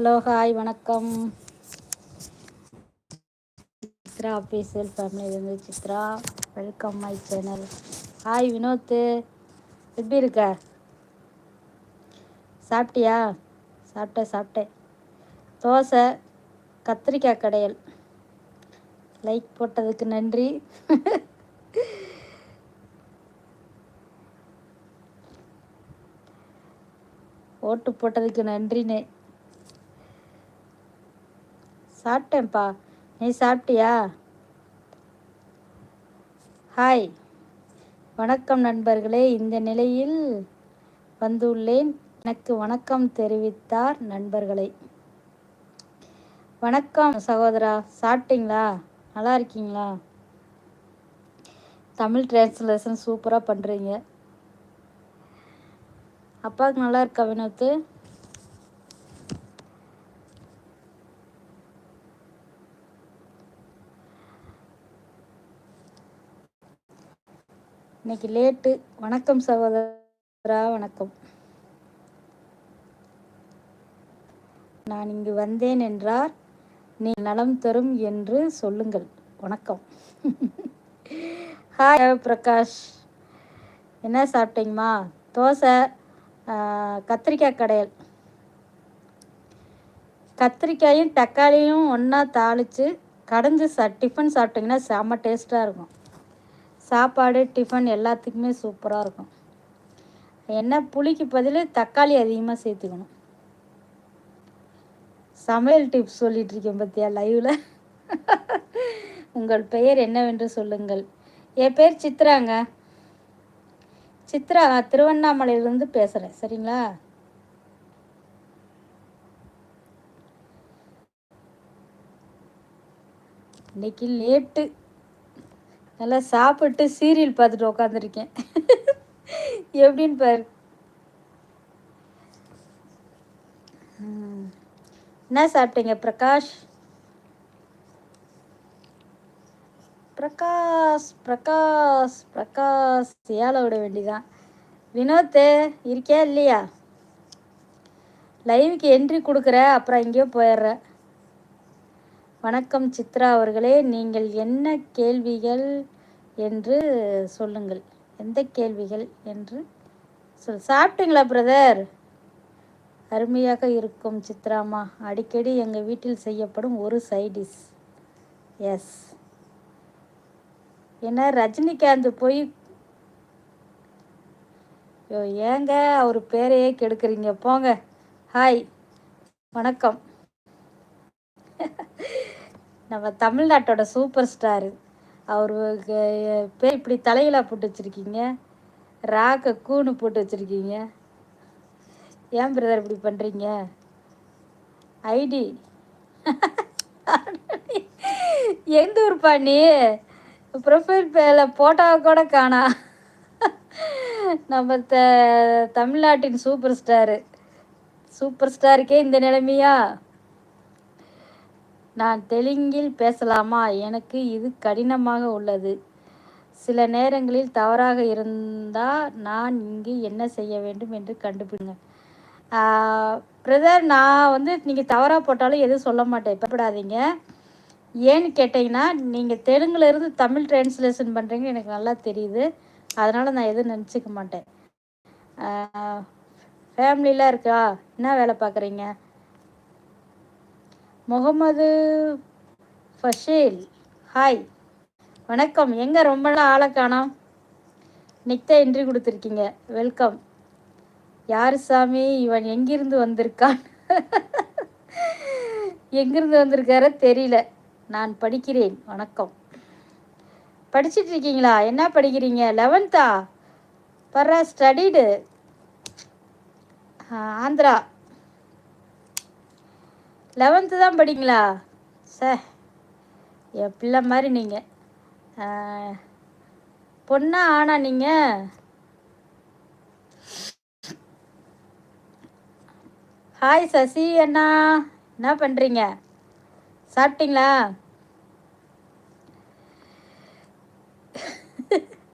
Hello hi வணக்கம். Chitra official ஃபேமிலியிலேருந்து Chitra. Welcome my channel hi Vinod. எப்படி இருக்க? சாப்பிட்டியா? சாப்பிட்டேன் சாப்பிட்டேன். தோசை கத்திரிக்காய் கடையல். லைக் போட்டதுக்கு நன்றி. ஓட்டு போட்டதுக்கு நன்றினே. சாப்பிட்டேன்ப்பா. நீ சாப்பிட்டியா? ஹாய். வணக்கம் நண்பர்களே. இந்த நிலையில் வந்துள்ளேன். எனக்கு வணக்கம் தெரிவித்தார் நண்பர்களை. வணக்கம் சகோதரா. சாப்பிட்டீங்களா? நல்லா இருக்கீங்களா? தமிழ் டிரான்ஸ்லேஷன் சூப்பராக பண்ணுறீங்க அப்பாவுக்கு நல்லா இருக்கா வினோத்து? இன்னைக்கு லேட்டு. வணக்கம் சகோதரா வணக்கம். நான் இங்கு வந்தேன் என்றார். நீ நலம் தரும் என்று சொல்லுங்கள். வணக்கம். ஹாய் பிரகாஷ். என்ன சாப்பிட்டீங்கம்மா? தோசை கத்திரிக்காய் கடையல். கத்திரிக்காயும் தக்காளியும் ஒன்றா தாளித்து கடைஞ்சி சா டிஃபன் சாப்பிட்டிங்கன்னா செம்ம டேஸ்ட்டாக இருக்கும். சாப்பாடு டிஃபன் எல்லாத்துக்குமே சூப்பராக இருக்கும். என்ன புளிக்கு பதில் தக்காளி அதிகமாக சேர்த்துக்கணும் சமையல் டிப்ஸ் சொல்லிகிட்ருக்கேன் இருக்கேன் பார்த்தியா லைவில் உங்கள் பெயர் என்னவென்று சொல்லுங்கள். என் பேர் சித்ராங்க. சித்ரா திருவண்ணாமலையிலேருந்து பேசுகிறேன் சரிங்களா? இன்னைக்கு லேட்டு நல்லா சாப்பிட்டு சீரியல் பார்த்துட்டு உட்காந்துருக்கேன் எப்படின்னு பாரு. என்ன சாப்பிட்டீங்க பிரகாஷ்? பிரகாஷ் பிரகாஷ் பிரகாஷ். ஏழை விட வேண்டிதான். வினோத்து இருக்கியா இல்லையா? லைவுக்கு என்ட்ரி கொடுக்குற அப்புறம் எங்கேயோ போயிடுற. வணக்கம் சித்ரா அவர்களே. நீங்கள் என்ன கேள்விகள் என்று சொல்லுங்கள். எந்த கேள்விகள் என்று சொல் சாப்பிட்டீங்களா பிரதர் அருமையாக இருக்கும் சித்ராமா அடிக்கடி எங்கள் வீட்டில் செய்யப்படும் ஒரு சைடிஷ் எஸ் என்ன ரஜினிகாந்த் போய் ஐயோ ஏங்க அவர் பேரையே கெடுக்குறீங்க. போங்க. ஹாய் வணக்கம். நம்ம தமிழ்நாட்டோட சூப்பர் ஸ்டாரு அவர் பேர் இப்படி தலையில போட்டு வச்சுருக்கீங்க. ராக்க கூணு போட்டு வச்சுருக்கீங்க. ஏன் பிரதர் இப்படி பண்ணுறீங்க ஐடி. எந்த ஊர்ப்பா நீ? ப்ரொஃபைல் பேரில் போட்டோவை கூட காணா. நம்ம த தமிழ்நாட்டின் சூப்பர் ஸ்டாரு சூப்பர் ஸ்டாருக்கே இந்த நிலைமையா? நான் தெலுங்கில் பேசலாமா? எனக்கு இது கடினமாக உள்ளது. சில நேரங்களில் தவறாக இருந்தால் நான் இங்கு என்ன செய்ய வேண்டும் என்று கண்டுபிடிங்க. பிரதர் நான் வந்து நீங்கள் தவறாக போட்டாலும் எதுவும் சொல்ல மாட்டேன். பயப்படாதீங்க. ஏன்னு கேட்டிங்கன்னா நீங்கள் தெலுங்குலேருந்து தமிழ் டிரான்ஸ்லேஷன் பண்ணுறீங்க எனக்கு நல்லா தெரியுது. அதனால் நான் எதுவும் நினச்சிக்க மாட்டேன். ஃபேமிலிலாம் இருக்கா? என்ன வேலை பார்க்குறீங்க? முகமது ஃபஷேல். ஹாய் வணக்கம். எங்கே ரொம்ப நாள் ஆளை காணோம்? நிக்தா என்ட்ரி கொடுத்துருக்கீங்க. வெல்கம் யார் சாமி? இவன் எங்கிருந்து வந்திருக்கான்? எங்கிருந்து வந்திருக்கார தெரியல. நான் படிக்கிறேன். வணக்கம். படிச்சுட்டு இருக்கீங்களா? என்ன படிக்கிறீங்க? லெவன்த்தா பர்ற ஸ்டடிடு ஆந்திரா. லெவன்த்து தான் படிங்களா? ச என் பிள்ளை மாதிரி நீங்கள் பொண்ணா ஆனா நீங்கள் ஹாய் சசி அண்ணா. என்ன பண்ணுறீங்க சாப்பிட்டீங்களா?